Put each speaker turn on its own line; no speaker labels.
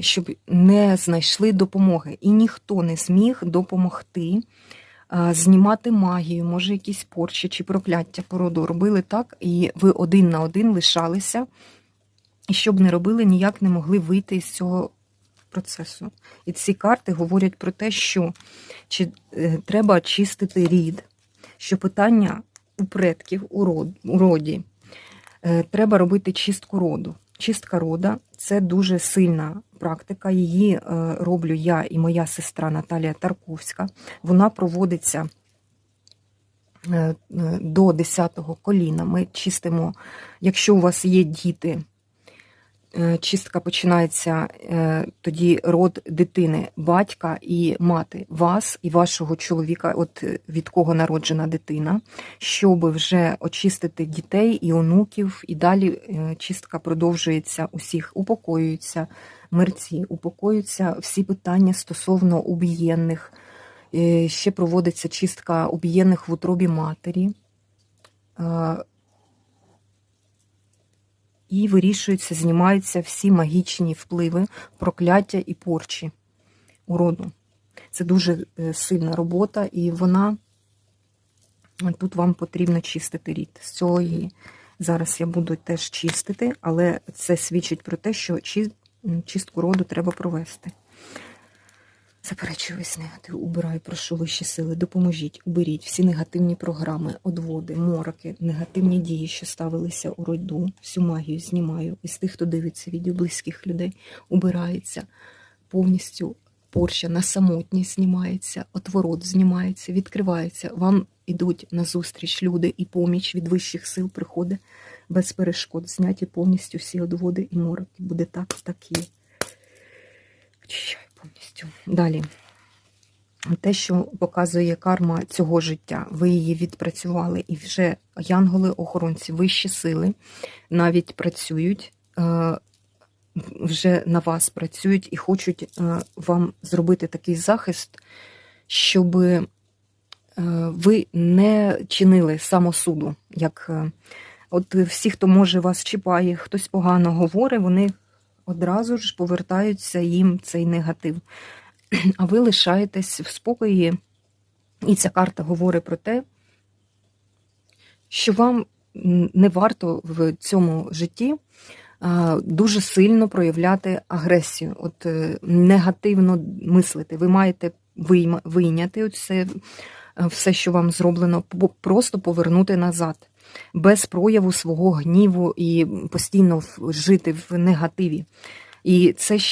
щоб не знайшли допомоги. І ніхто не зміг допомогти а, знімати магію, може, якісь порчі чи прокляття по роду робили так, і ви один на один лишалися, і що б не робили, ніяк не могли вийти із цього процесу. І ці карти говорять про те, що чи е, треба очистити рід, що питання у предків у, род, у роді. Е, треба робити чистку роду. Чистка рода це дуже сильна практика. Її е, роблю я і моя сестра Наталія Тарковська. Вона проводиться е, е, до 10-го коліна. Ми чистимо, якщо у вас є діти, чистка починається е, тоді род дитини, батька і мати, вас і вашого чоловіка, от е, від кого народжена дитина, щоб вже очистити дітей і онуків, і далі е, чистка продовжується усіх, упокоюються мерці, упокоюються всі питання стосовно убієнних. Е, Ще проводиться чистка убієнних в утробі матері. Е, І вирішуються, знімаються всі магічні впливи, прокляття і порчі уроду. Це дуже е, сильна робота, і вона тут вам потрібно чистити рід. З цього і зараз я буду теж чистити, але це свідчить про те, що чистку роду треба провести. Заперечую негатив, убираю, прошу вищі сили, допоможіть, уберіть всі негативні програми, одводи, мороки, негативні дії, що ставилися у роду, всю магію знімаю. Із тих, хто дивиться відео близьких людей, убирається повністю порча на самотність знімається, отворот знімається, відкривається. Вам ідуть назустріч люди і поміч від вищих сил приходить без перешкод. Зняті повністю всі одводи і мороки. Буде так, так є. Повністю. Далі. Те, що показує карма цього життя, ви її відпрацювали, і вже янголи-охоронці, вищі сили навіть працюють, е, вже на вас працюють і хочуть е, вам зробити такий захист, щоб е, ви не чинили самосуду. Як от всі, хто може вас чіпає, хтось погано говорить, вони одразу ж повертаються їм цей негатив. А ви лишаєтесь в спокої. І ця карта говорить про те, що вам не варто в цьому житті дуже сильно проявляти агресію, от е, негативно мислити. Ви маєте вийняти оце, е, все, що вам зроблено, просто повернути назад, без прояву свого гніву і постійно жити в негативі. І це ще